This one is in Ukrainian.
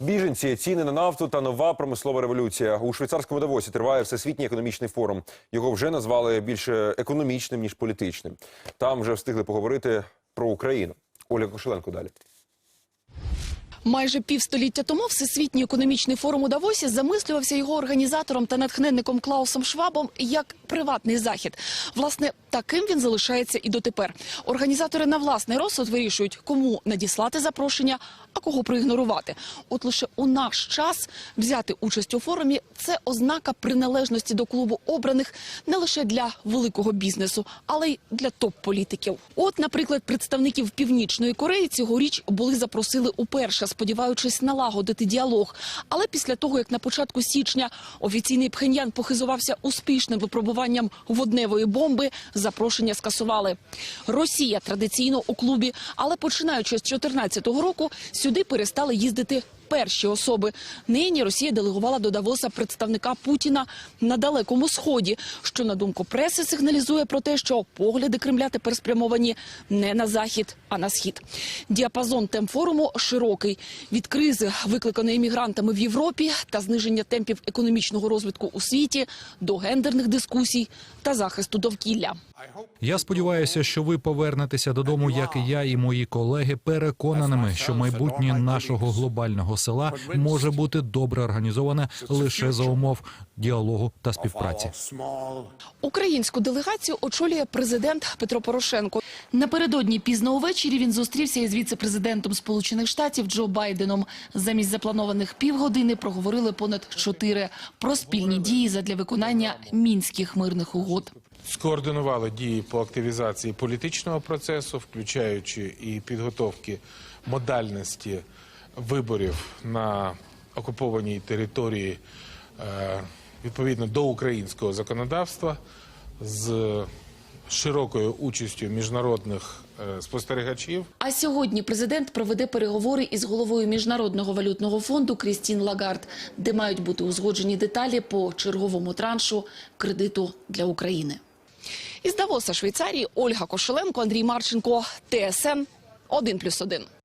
Біженці, ціни на нафту та нова промислова революція. У швейцарському Давосі триває всесвітній економічний форум. Його вже назвали більше економічним ніж політичним. Там вже встигли поговорити про Україну. Оля Кошеленко далі. Майже півстоліття тому Всесвітній економічний форум у Давосі замислювався його організатором та натхненником Клаусом Швабом як приватний захід. Власне, таким він залишається і дотепер. Організатори на власний розсуд вирішують, кому надіслати запрошення, а кого проігнорувати. От лише у наш час взяти участь у форумі це ознака приналежності до клубу обраних не лише для великого бізнесу, але й для топ-політиків. От, наприклад, представників Північної Кореї цьогоріч були запросили уперше, сподіваючись налагодити діалог. Але після того, як на початку січня офіційний Пхеньян похизувався успішним випробуванням водневої бомби, запрошення скасували. Росія традиційно у клубі, але починаючи з 2014 року сюди перестали їздити перші особи. Нині Росія делегувала до Давоса представника Путіна на далекому сході, що на думку преси сигналізує про те, що погляди Кремля тепер спрямовані не на захід, а на схід. Діапазон тем форуму широкий від кризи, викликаної мігрантами в Європі, та зниження темпів економічного розвитку у світі до гендерних дискусій та захисту довкілля. Я сподіваюся, що ви повернетеся додому, як і я і мої колеги, переконаними, що майбутнє нашого глобального села може бути добре організоване лише за умов діалогу та співпраці. Українську делегацію очолює президент Петро Порошенко. Напередодні пізно увечері він зустрівся із віце-президентом Сполучених Штатів Джо Байденом. Замість запланованих півгодини проговорили понад чотири про спільні дії задля виконання мінських мирних угод. скоординували дії по активізації політичного процесу, включаючи і підготовки модальності виборів на окупованій території е, відповідно до українського законодавства з широкою участю міжнародних е, спостерігачів. А сьогодні президент проведе переговори із головою міжнародного валютного фонду Крістін Лагард, де мають бути узгоджені деталі по черговому траншу кредиту для України. Із Давоса, Швейцарії, Ольга Кошеленко, Андрій Марченко, ТСН 1+,1.